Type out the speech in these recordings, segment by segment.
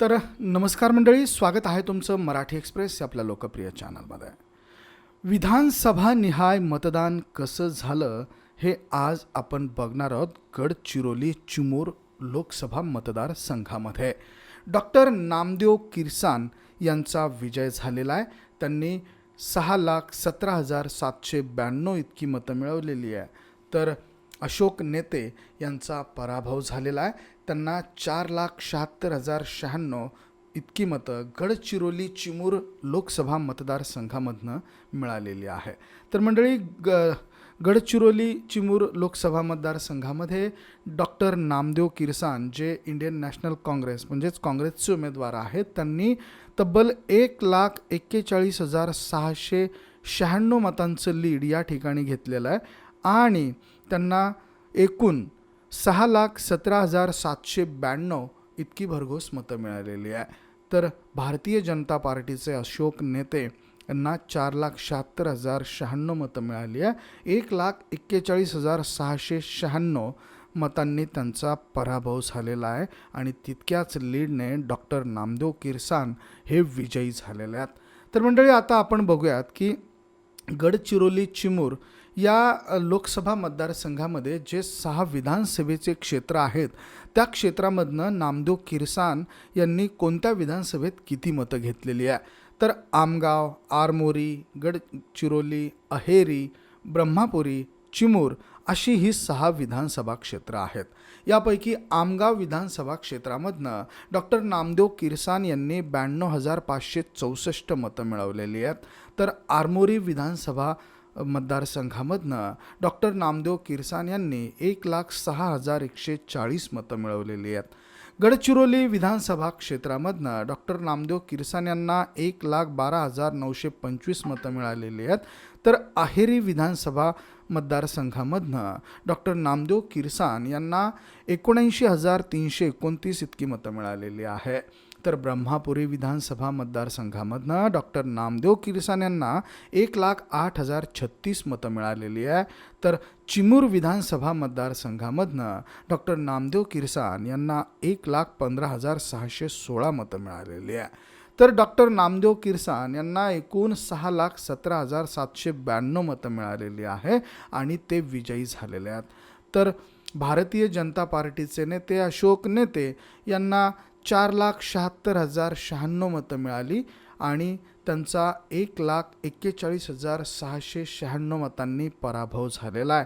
तर नमस्कार मंडळी स्वागत आहे तुमचं मराठी एक्सप्रेस या आपल्या लोकप्रिय चॅनलमध्ये. विधानसभा निहाय मतदान कसं झालं हे आज आपण बघणार आहोत गडचिरोली चिमूर लोकसभा मतदारसंघामध्ये डॉक्टर नामदेव किरसान यांचा विजय झालेला आहे. त्यांनी सहा लाख सतरा हजार सातशे ब्याण्णव इतकी मतं मिळवलेली आहे. तर अशोक नेते यांचा पराभव झालेला आहे. त्यांना चार लाख शहात्तर हजार शहाण्णव इतकी मतं गडचिरोली चिमूर लोकसभा मतदारसंघामधनं मिळालेली आहे. तर मंडळी ग गडचिरोली चिमूर लोकसभा मतदारसंघामध्ये डॉक्टर नामदेव किरसान जे इंडियन नॅशनल काँग्रेस म्हणजेच काँग्रेसचे उमेदवार आहेत त्यांनी तब्बल एक लाख एक्केचाळीस हजार सहाशे शहाण्णव मतांचं लीड या ठिकाणी घेतलेलं आहे. आणि त्यांना एकूण सहा लाख सतरा हजार सातशे ब्याण्णव इतकी भरघोस मतं मिळालेली आहे. तर भारतीय जनता पार्टीचे अशोक नेते यांना चार लाख शहात्तर हजार शहाण्णव मतं मिळाली आहे. एक लाख एक्केचाळीस हजार सहाशे शहाण्णव मतांनी त्यांचा पराभव झालेला आहे आणि तितक्याच लीडने डॉक्टर नामदेव किरसान हे विजयी झालेले आहेत. तर मंडळी आता आपण बघूयात की गडचिरोली चिमूर या लोकसभा मतदारसंघामध्ये जे सहा विधानसभेचे क्षेत्र आहेत त्या क्षेत्रामधनं नामदेव किरसान यांनी कोणत्या विधानसभेत किती मतं घेतलेली आहे? तर आमगाव आरमोरी गडचिरोली अहेरी ब्रह्मापुरी चिमूर अशी ही सहा विधानसभा क्षेत्र आहेत. यापैकी आमगाव विधानसभा क्षेत्रामधनं डॉक्टर नामदेव किरसान यांनी ब्याण्णव हजार पाचशे चौसष्ट मतं मिळवलेली आहेत. तर आरमोरी विधानसभा मतदारसंघामधनं डॉक्टर नामदेव किरसान यांनी एक लाख सहा हजार एकशे चाळीस मतं मिळवलेली आहेत. गडचिरोली विधानसभा क्षेत्रामधनं डॉक्टर नामदेव किरसान यांना एक लाख बारा हजार नऊशे पंचवीस मतं मिळालेली आहेत. तर आहेरी विधानसभा मतदारसंघामधनं. डॉक्टर नामदेव किरसान यांना एकोणऐंशी हजार तीनशे एकोणतीस इतकी मतं मिळालेली आहे. तर ब्रह्मापुरी विधानसभा मतदारसंघामधनं डॉक्टर नामदेव किरसान यांना एक लाख आठ हजार छत्तीस मतं मिळालेली आहे. तर चिमूर विधानसभा मतदारसंघामधनं डॉक्टर नामदेव किरसान यांना एक लाख पंधरा हजार सहाशे सोळा मतं मिळालेली आहे. तर डॉक्टर नामदेव किरसान यांना एकूण सहा लाख सतरा हजार सातशे ब्याण्णव मतं मिळालेली आहे आणि ते विजयी झालेले आहेत. तर भारतीय जनता पार्टीचे नेते अशोक नेते यांना चार लाख शहात्तर हजार शहाण्णव मतं मिळाली आणि त्यांचा एक लाख एक्केचाळीस हजार सहाशे शहाण्णव मतांनी पराभव झालेला आहे.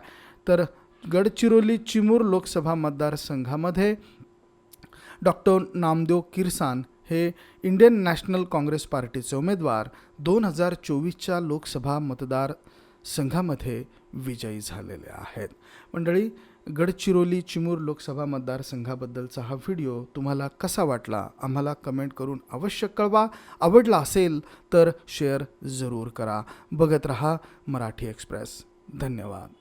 तर गडचिरोली चिमूर लोकसभा मतदारसंघामध्ये डॉक्टर नामदेव किरसान हे इंडियन नॅशनल काँग्रेस पार्टीचे उमेदवार दोन हजार चोवीसच्या लोकसभा मतदार संघामध्ये विजयी झालेले आहेत. मंडळी गडचिरोली चिमूर लोकसभा मतदारसंघाबद्दलचा हा व्हिडिओ तुम्हाला कसा वाटला? आम्हाला कमेंट करून अवश्य कळवा. आवडला असेल तर शेअर जरूर करा. बघत रहा मराठी एक्सप्रेस. धन्यवाद.